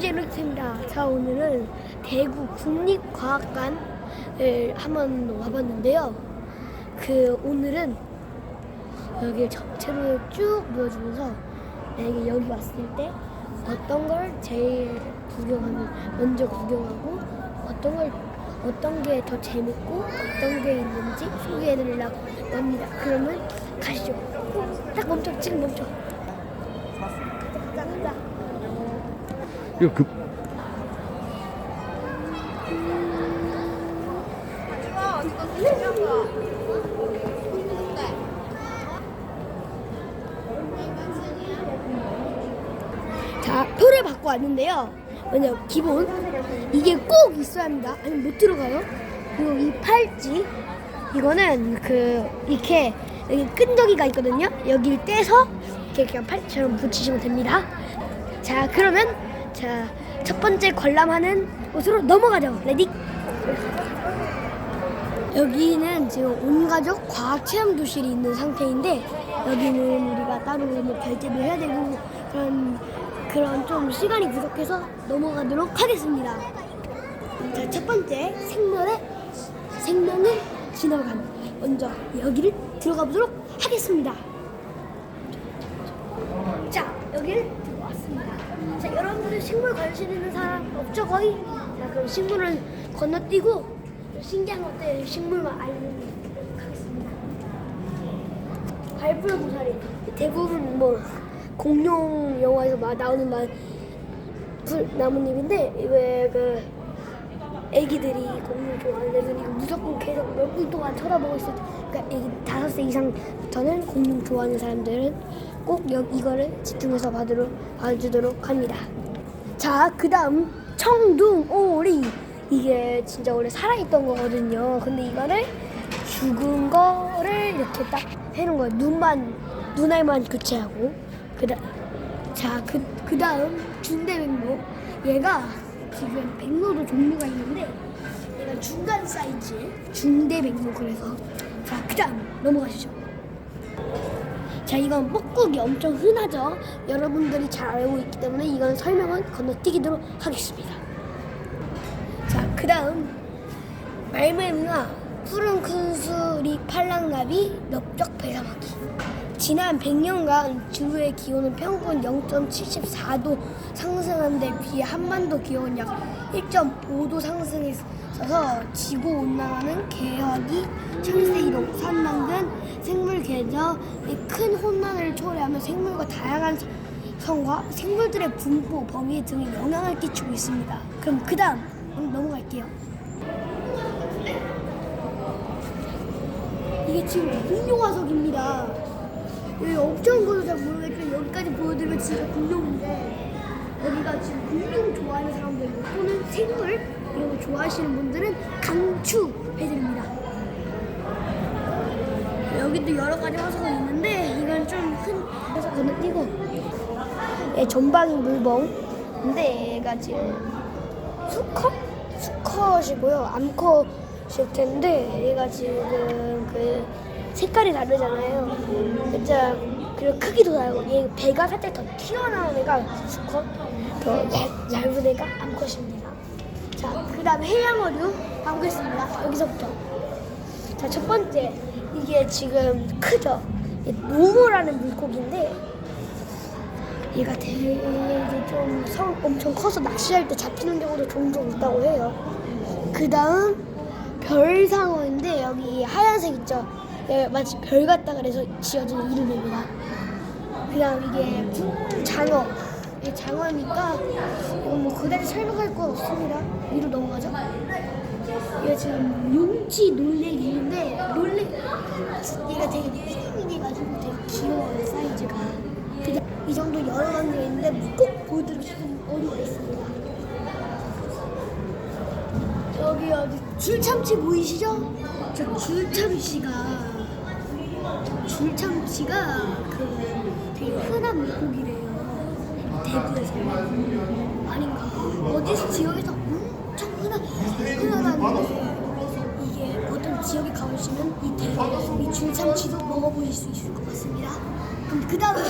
김재루입니다. 자 오늘은 대구 국립과학관을 한번 와봤는데요. 그 오늘은 여기 전체를 쭉 보여주면서 만약에 여기 왔을 때 어떤 걸 제일 구경하면 먼저 구경하고 어떤 걸 어떤 게 더 재밌고 어떤 게 있는지 소개해드리려고 합니다. 그러면 가시죠. 딱 멈춰 지금 멈춰. 딱, 딱. 이거 급 자, 표를 받고 왔는데요. 먼저 기본 이게 꼭 있어야 합니다. 아니면 못 들어가요. 그리고 이 팔찌 이거는 그 이렇게 여기 끈적이가 있거든요. 여기를 떼서 이렇게 그냥 팔찌처럼 붙이시면 됩니다. 자, 그러면 자 첫 번째 관람하는 곳으로 넘어가죠. 레디. 여기는 지금 온 가족 과학 체험 교실이 있는 상태인데 여기는 우리가 따로 뭐 결제도 해야 되고 그런 그런 좀 시간이 부족해서 넘어가도록 하겠습니다. 자, 첫 번째 생명의 생명을 지나간 먼저 여기를 들어가 보도록 하겠습니다. 자, 여기를 왔습니다. 자, 여러분들 식물 관심 있는 사람 없죠 거의? 자, 그럼 식물을 건너뛰고 신기한 것들 식물만 알려드리도록 하겠습니다. 발불고사리 대부분 뭐 공룡 영화에서 막 나오는 말불 나무잎인데 왜그 애기들이 공룡 좋아하는 애들이 무조건 계속 몇 분 동안 쳐다보고 있어. 그러니까 애기 다섯 세 이상부터는 공룡 좋아하는 사람들은 꼭 여, 이거를 집중해서 받으러 봐주도록 합니다. 자, 그 다음 청둥오리 이게 진짜 원래 살아있던 거거든요. 근데 이거를 죽은 거를 이렇게 딱 해놓은 거예요. 눈만 눈알만 교체하고 그다 자, 그, 그 다음 중대백로. 얘가 지금 백로도 종류가 있는데 얘가 중간 사이즈 중대 백로 그래서 자, 그 다음 넘어가시죠. 자, 이건 뻐꾸기 엄청 흔하죠. 여러분들이 잘 알고 있기 때문에 이건 설명은 건너뛰기도록 하겠습니다. 자, 그 다음 말매미와 푸른 큰수리 팔랑나비 넓적 배사마기 지난 100년간 지구의 기온은 평균 0.74도 상승한 데 비해 한반도 기온은 약 1.5도 상승했어서 지구 온난화는 개혁이 창세 이동 산망 등 생물 계절이 큰 혼란을 초래하며 생물과 다양한 성과 생물들의 분포 범위 등에 영향을 끼치고 있습니다. 그럼 그 다음 넘어갈게요. 이게 지금 공룡 화석입니다. 여기 엄청 커서 잘 모르겠지만 여기까지 보여드리면 진짜 공룡인데 여기가 지금 공룡 좋아하는 사람들 또는 생물 이런 거 좋아하시는 분들은 강추해드립니다. 여기도 여러 가지 화석이 있는데 이건 좀큰 그래서 건너뛰고 얘 전방인 물범 근데 얘가 지금 수컷? 수컷이고요 암컷 일 텐데 얘가 지금 그 색깔이 다르잖아요 진짜 그리고 크기도 다르고 얘 배가 살짝 더 튀어나온 애가 수컷 더 얇, 얇은 애가 암컷입니다 자 그 다음 해양어류 가보겠습니다 여기서부터 자, 첫 번째. 이게 지금 크죠? 얘 모모라는 물고기인데, 얘가 되게 좀 성, 엄청 커서 낚시할 때 잡히는 경우도 종종 있다고 해요. 그 다음, 별상어인데, 여기 하얀색 있죠? 얘 마치 별 같다 그래서 지어진 이름입니다. 그 다음 이게 장어. 이게 장어니까, 뭐 그다지 설명할 거 없습니다. 위로 넘어가죠. 얘 지금 용치 놀래기인데 놀래 얘가 되게 핑핑해가지고 되게 귀여워요 사이즈가 이 정도 여러 가지가 있는데 꼭 보여드리고 싶은 어류가 있습니다 여기 어디 줄참치 보이시죠? 저 줄참치가 줄참치가 그 되게 흔한 물고기래요 대구에서 아닌가 어디서 지역에서 엄청 흔한 흔하다는데 이게 어떤 지역에 가보시면 이 대구 이 줄참치도 먹어보실 수 있을 것 같습니다. 그럼 그 다음에